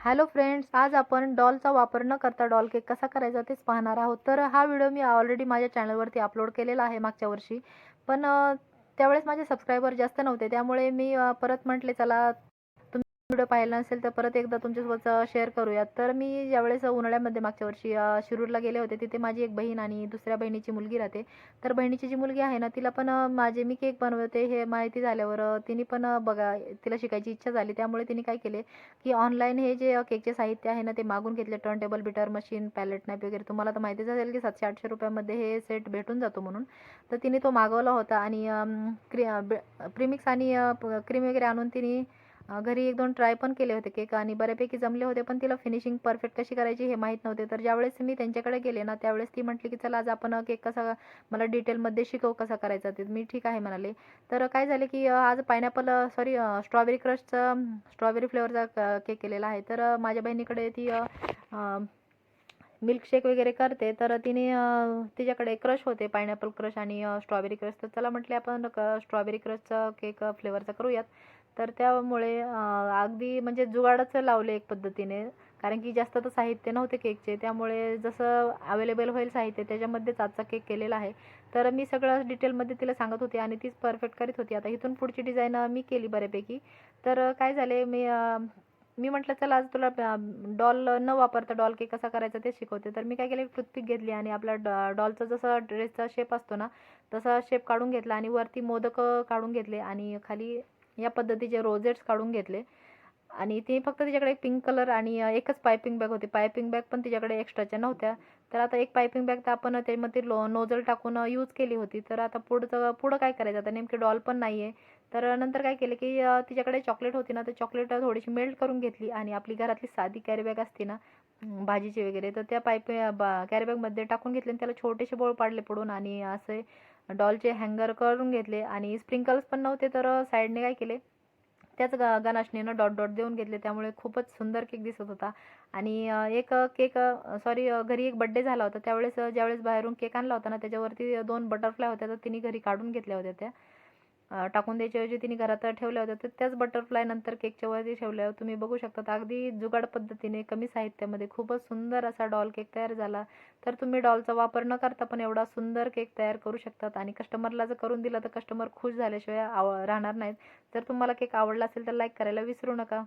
Hello friends आज आपण डॉलचा वापर न करता डॉल केक कसा करायचा तेच पाहणार आहोत. तर हा व्हिडिओ मी ऑलरेडी माझ्या चॅनलवरती अपलोड केलेला आहे मागच्या वर्षी. पण त्यावेळेस माझे सबस्क्रायबर जास्त नव्हते. त्यामुळे मी परत म्हटले चला व्हिडिओ पाहिला नसेल तर परत एकदा तुमच्यासोबत शेअर करूयात. तर मी ज्यावेळेस उन्हाळ्यामध्ये मागच्या वर्षी शिरूरला गेले होते तिथे माझी एक बहीण आणि दुसऱ्या बहिणीची मुलगी राहते. तर बहिणीची जी मुलगी आहे ना तिला पण माझे मी केक बनवते हे माहिती झाल्यावर तिने पण बघा तिला शिकायची इच्छा झाली. त्यामुळे तिने काय केले की ऑनलाईन हे जे केकचे साहित्य आहे ना ते मागून घेतले. Turn table beater machine palette nap वगैरे. तुम्हाला तर माहितीच असेल की सातशे आठशे रुपयामध्ये हे सेट भेटून जातो म्हणून. तर तिने तो मागवला होता आणि क्रि प्रिमिक्स आणि क्रीम वगैरे आणून तिने घरी एक दोन ट्राय पण केले होते केक आणि बऱ्यापैकी जमले होते पण तिला फिनिशिंग परफेक्ट कशी करायची हे माहीत नव्हते. तर ज्यावेळेस मी त्यांच्याकडे गेले ना त्यावेळेस ती म्हटली की चला आज आपण केक कसा मला डिटेलमध्ये शिकव कसा करायचा ते. मी ठीक आहे म्हणाले. तर काय झाले की आज पायनॅपल सॉरी स्ट्रॉबेरी क्रशचा स्ट्रॉबेरी फ्लेवरचा केक केलेला आहे. तर माझ्या बहिणीकडे ती मिल्कशेक वगैरे करते. तर तिने तिच्याकडे क्रश होते पायनॅपल क्रश आणि स्ट्रॉबेरी क्रश तर चला म्हटले आपण स्ट्रॉबेरी क्रशचा केक फ्लेवरचा करूयात. तर त्यामुळे अगदी म्हणजे जुगाडच लावले एक पद्धतीने. कारण की जास्त तर साहित्य नव्हते केकचे. त्यामुळे जसं अवेलेबल होईल साहित्य त्याच्यामध्येच आजचा केक केलेला आहे. तर मी सगळं डिटेलमध्ये तिला सांगत होते आणि तीच परफेक्ट करीत होती. आता इथून पुढची डिझाईन मी केली बऱ्यापैकी. तर काय झाले मी मी म्हटलं चला आज तुला डॉल न वापरता डॉल केक कसा करायचा ते शिकवते. तर मी काय केलं टूथपिक घेतली आणि आपला डॉ डॉलचा जसा ड्रेसचा शेप असतो ना तसा शेप काढून घेतला आणि वरती मोदक काढून घेतले आणि खाली या पद्धतीचे रोजेट्स काढून घेतले. आणि ते फक्त तिच्याकडे पिंक कलर आणि एकच पायपिंग बॅग होती. पायपिंग बॅग पण तिच्याकडे एक्स्ट्राच्या नव्हत्या. तर आता एक पायपिंग बॅग तर आपण त्यामध्ये लो नोजल टाकून यूज केली होती. तर आता पुढचं पुढं काय करायचं? आता नेमकी डॉल पण नाही आहे तर नंतर काय केलं की तिच्याकडे चॉकलेट होती ना तर चॉकलेट थोडीशी मेल्ट करून घेतली. आणि आपली घरातली साधी कॅरीबॅग असते ना भाजीची वगैरे तर त्या पाईप बा कॅरीबॅगमध्ये टाकून घेतले आणि त्याला छोटेसे बोळ पाडले पडून आणि असे डॉलचे हँगर करून घेतले आणि स्प्रिंकल्स पण नव्हते तर साईडने काय केले? त्याच ग गणाशनेनं डॉट डॉट देऊन घेतले. त्यामुळे खूपच सुंदर केक दिसत होता. आणि एक केक सॉरी घरी एक बड्डे झाला होता. त्यावेळेस ज्यावेळेस बाहेरून केक आणला होता ना त्याच्यावरती दोन बटरफ्लाय होत्या तर तिने घरी काढून घेतल्या होत्या त्या. टाकून द्यायच्याऐवजी तिने घरात ठेवल्या होत्या. तर त्याच बटरफ्लाय नंतर केकच्या वरती ठेवल्या. तुम्ही बघू शकता तर अगदी जुगाड पद्धतीने कमी साहित्यामध्ये खूपच सुंदर असा डॉल केक तयार झाला. तर तुम्ही डॉलचा वापर न करता पण एवढा सुंदर केक तयार करू शकतात. आणि कस्टमरला जर करून दिला तर कस्टमर खुश झाल्याशिवाय आव राहणार नाहीत. जर तुम्हाला केक आवडला असेल तर लाईक करायला विसरू नका.